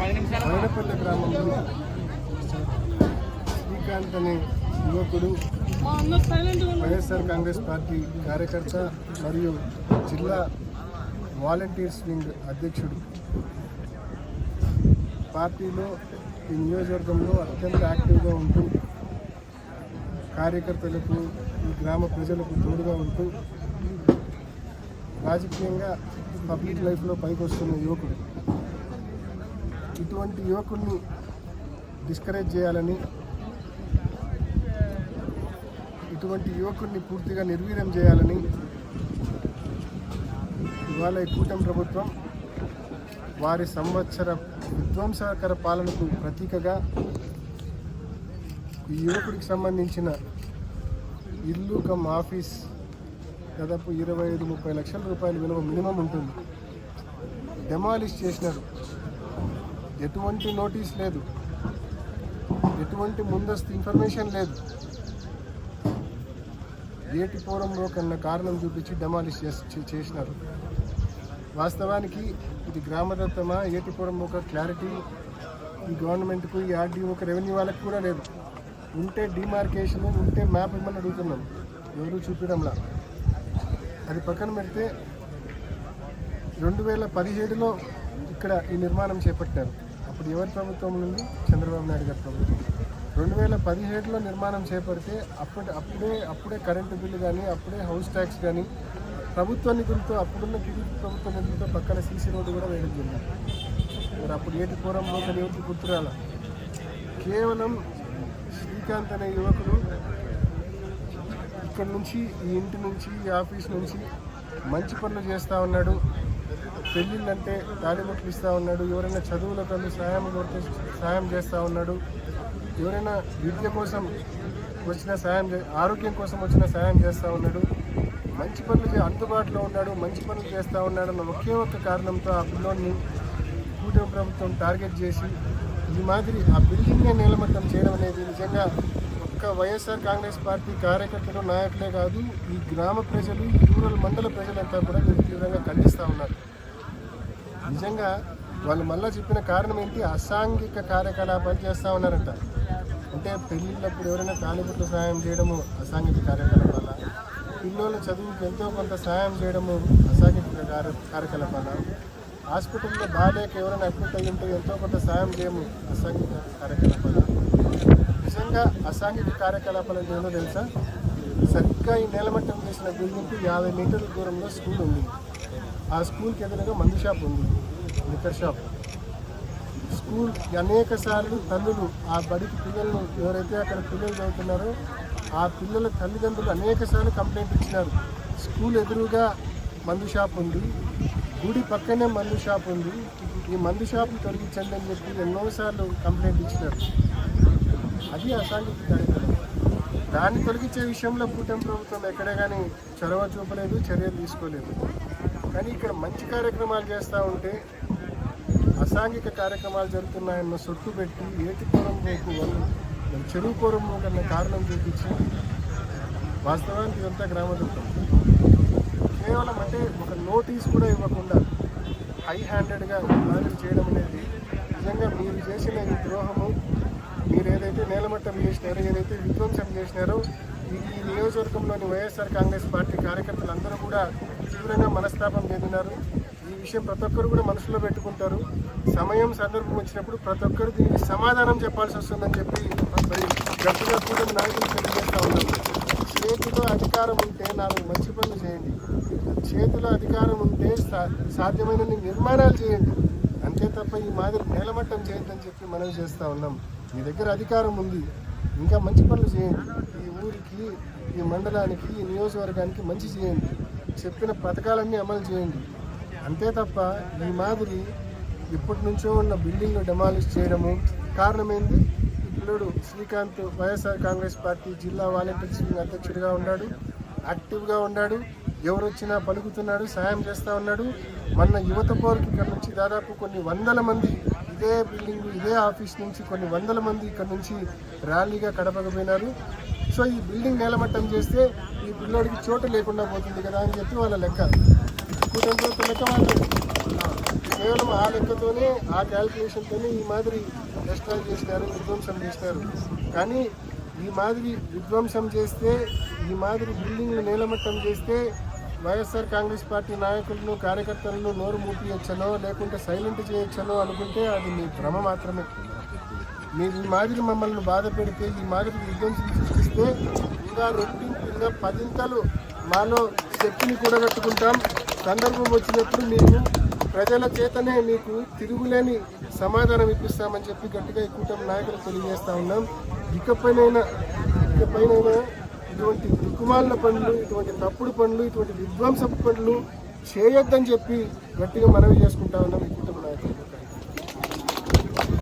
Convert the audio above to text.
మైనపల్లి గ్రామంలో శ్రీకాంత్ అనే యువకుడు వైఎస్ఆర్ కాంగ్రెస్ పార్టీ కార్యకర్త మరియు జిల్లా వాలంటీర్స్ వింగ్ అధ్యక్షుడు. పార్టీలో ఈ నియోజకవర్గంలో అత్యంత యాక్టివ్గా ఉంటూ కార్యకర్తలకు ఈ గ్రామ ప్రజలకు తోడుగా ఉంటూ రాజకీయంగా పబ్లిక్ లైఫ్లో పైకి వస్తున్న యువకుడు. ఇటువంటి యువకుల్ని డిస్కరేజ్ చేయాలని ఇటువంటి యువకుల్ని పూర్తిగా నిర్వీర్యం చేయాలని ఇవాళ ఈ కూటమి ప్రభుత్వం వారి సంవత్సర విధ్వంసకర పాలనకు ప్రతీకగా ఈ యువకుడికి సంబంధించిన ఇల్లు కమ్ ఆఫీస్ దాదాపు ఇరవై ఐదు ముప్పై లక్షల రూపాయల విలువ మినిమం ఉంటుంది. డెమాలిష్ చేసినారు. ఎటువంటి నోటీస్ లేదు. ఎటువంటి ముందస్తు ఇన్ఫర్మేషన్ లేదు. ఏటిపోరంలో కన్నా కారణం చూపించి డెమాలిష్ చేసి చేసినారు. వాస్తవానికి ఇది గ్రామదత్తమా? ఏటిపురం ఒక క్లారిటీ ఈ గవర్నమెంట్కు ఈ ఆర్డీఓకి రెవెన్యూ వాళ్ళకి కూడా లేదు. ఉంటే డిమార్కేషన్ ఉంటే మ్యాప్ ఇమ్మని అడుగుతున్నాం. ఎవరు చూపించడంలా అది పక్కన పెడితే రెండు వేల పదిహేడులో ఇక్కడ ఈ నిర్మాణం చేపట్టారు. ఇప్పుడు ఎవరి ప్రభుత్వం నుండి? చంద్రబాబు నాయుడు గారి ప్రభుత్వం. రెండు వేల పదిహేడులో నిర్మాణం చేపడితే అప్పటి అప్పుడే అప్పుడే కరెంటు బిల్లు కానీ అప్పుడే హౌస్ ట్యాక్స్ కానీ ప్రభుత్వ నిధులతో అప్పుడున్న టీడీపీ ప్రభుత్వ నిధులతో పక్కన సీసీ రోడ్డు కూడా వేయడం జరిగింది. మరి అప్పుడు ఏటి పూర్వంలో ఎవరికి గుర్తురాల? కేవలం శ్రీకాంత్ అనే యువకుడు ఇక్కడ నుంచి ఈ ఇంటి నుంచి ఈ ఆఫీస్ నుంచి మంచి పనులు చేస్తూ ఉన్నాడు. పెళ్ళిళ్ళంటే తాళిబొట్లు ఇస్తూ ఉన్నాడు ఎవరైనా చదువులకు సహాయం కోరితే సహాయం చేస్తూ ఉన్నాడు ఎవరైనా విద్య కోసం వచ్చిన సాయం ఆరోగ్యం కోసం వచ్చిన సాయం చేస్తూ ఉన్నాడు మంచి పనులు అందుబాటులో ఉన్నాడు మంచి పనులు చేస్తూ ఉన్నాడు అన్న ఒకే ఒక్క కారణంతో ఆ పిల్లోని కూటమి ప్రభుత్వం టార్గెట్ చేసి ఈ మాదిరి ఆ బిల్డింగ్నే నిలమట్టం చేయడం అనేది నిజంగా ఒక్క వైఎస్ఆర్ కాంగ్రెస్ పార్టీ కార్యకర్తలు నాయకులే కాదు ఈ గ్రామ ప్రజలు రూరల్ మండల ప్రజలంతా కూడా దీన్ని తీవ్రంగా ఖండిస్తూ ఉన్నారు. నిజంగా వాళ్ళు మళ్ళీ చెప్పిన కారణం ఏంటి? అసాంఘిక కార్యకలాపాలు చేస్తూ ఉన్నారంట. అంటే పెళ్ళిళ్ళప్పుడు ఎవరైనా తాలిబుట్ల సహాయం చేయడము అసాంఘిక కార్యకలాపాల పిల్లల చదువుకి ఎంతో కొంత సహాయం చేయడము అసాంఘిక కార్య కార్యకలాపాల హాస్పిటల్లో బాగాలేక ఎవరైనా అడ్మిట్ అయ్యి ఉంటే ఎంతో కొంత సహాయం చేయము అసాంఘిక కార్యకలాపాల. నిజంగా అసాంఘిక కార్యకలాపాలు అంటే తెలుసా? సరిగ్గా ఈ నేలమట్టం చేసిన బిల్డింగ్కి యాభై మీటర్ల దూరంలో స్కూల్ ఉంది. ఆ స్కూల్కి ఎదురుగా మందు షాప్ ఉంది లిక్కర్ షాప్. స్కూల్ అనేక సార్లు తల్లులు ఆ బడికి పిల్లలను ఎవరైతే అక్కడ పిల్లలు చదువుతున్నారో ఆ పిల్లల తల్లిదండ్రులు అనేక సార్లు కంప్లైంట్ ఇచ్చినారు. స్కూల్ ఎదురుగా మందు షాప్ ఉంది గుడి పక్కనే మందు షాప్ ఉంది. ఈ మందు షాప్ తొలగించండి అని చెప్పి ఎన్నోసార్లు కంప్లైంట్ ఇచ్చినారు. అది అసాంఘిక కార్యక్రమం. దాన్ని తొలగించే విషయంలో కూటమి ప్రభుత్వం ఎక్కడే కానీ చొరవ చూపలేదు చర్యలు తీసుకోలేదు. కానీ ఇక్కడ మంచి కార్యక్రమాలు చేస్తూ ఉంటే అసాంఘిక కార్యక్రమాలు జరుగుతున్నాయన్న సొట్టు పెట్టి ఏటిపురం వైపు వాళ్ళు చెరువుపురం కన్నా కారణం చూపించి వాస్తవానికి ఇదంతా గ్రామదుర్గం కేవలం అంటే ఒక నోటీస్ కూడా ఇవ్వకుండా హై హ్యాండెడ్గా హాజరు చేయడం అనేది నిజంగా మీరు చేసిన ఈ ద్రోహము మీరు ఏదైతే నేలమట్టం చేసినారో ఏదైతే విధ్వంసం చేసినారో ఈ నియోజకవర్గంలోని వైఎస్ఆర్ కాంగ్రెస్ పార్టీ కార్యకర్తలు అందరూ కూడా తీవ్రంగా మనస్తాపం చెందినారు. ఈ విషయం ప్రతి ఒక్కరు కూడా మనసులో పెట్టుకుంటారు. సమయం సందర్భం వచ్చినప్పుడు ప్రతి ఒక్కరు దీనికి సమాధానం చెప్పాల్సి వస్తుందని చెప్పి మరి గట్టిగా కూడా నాయకులు తెలియజేస్తూ ఉన్నారు చేతిలో అధికారం ఉంటే నాలుగు మంచి పనులు చేయండి. చేతిలో అధికారం ఉంటే సా- సాధ్యమైనన్ని నిర్మాణాలు చేయండి. అంతే తప్ప ఈ మాదిరి నేలమట్టం చేయొద్దని చెప్పి మనం చేస్తూ ఉన్నాం. మీ దగ్గర అధికారం ఉంది. ఇంకా మంచి పనులు చేయండి. ఈ ఊరికి ఈ మండలానికి ఈ నియోజకవర్గానికి మంచి చేయండి. చెప్పిన పథకాలన్నీ అమలు చేయండి. అంతే తప్ప ఈ మాదిరి ఇప్పటి నుంచో ఉన్న బిల్డింగ్లు డెమాలిష్ చేయడము కారణం ఏంది పిల్లడు శ్రీకాంత్ వైఎస్ఆర్ కాంగ్రెస్ పార్టీ జిల్లా వాలంటీర్స్ వింగ్ అధ్యక్షుడిగా ఉన్నాడు. యాక్టివ్గా ఉన్నాడు. ఎవరు వచ్చినా పలుకుతున్నాడు సాయం చేస్తూ ఉన్నాడు. మన యువత కోరిక నుంచి దాదాపు కొన్ని వందల మంది ఇదే బిల్డింగ్ ఇదే ఆఫీస్ నుంచి కొన్ని వందల మంది ఇక్కడ నుంచి ర్యాలీగా కడపకపోయినారు. సో ఈ బిల్డింగ్ నేలమట్టం చేస్తే ఈ పిల్లోడికి చోటు లేకుండా పోతుంది కదా అని చెప్పి వాళ్ళ లెక్క. కూటమి లెక్క వాళ్ళు కేవలం ఆ లెక్కతోనే ఆ క్యాల్కులేషన్తోనే ఈ మాదిరి డిస్ట్రాయ్ చేసినారు విధ్వంసం చేసినారు. కానీ ఈ మాదిరి విధ్వంసం చేస్తే ఈ మాదిరి బిల్డింగ్లు నేలమట్టం చేస్తే వైఎస్ఆర్ కాంగ్రెస్ పార్టీ నాయకులను కార్యకర్తలను నోరు మూపియొచ్చనో లేకుంటే సైలెంట్ చేయొచ్చనో అనుకుంటే అది మీ భ్రమ మాత్రమే. మీరు ఈ మాదిరి మమ్మల్ని బాధ పెడితే ఈ మాదిరి విధ్వంసం సృష్టిస్తే ఇంకా రెట్టింపు ఇంకా పదింతలు మాలో శక్తిని కూడగట్టుకుంటాం. సందర్భం వచ్చినప్పుడు మేము ప్రజల చేతనే మీకు తిరుగులేని సమాధానం ఇప్పిస్తామని చెప్పి గట్టిగా ఈ కూటమి నాయకులు తెలియజేస్తా ఉన్నాం. ఇకపైనైనా ఇకపైనైనా ఇటువంటి దిక్కుమాలిన పనులు ఇటువంటి తప్పుడు పనులు ఇటువంటి విధ్వంసపు పనులు చేయొద్దని చెప్పి గట్టిగా మనవి చేసుకుంటా ఉన్నాం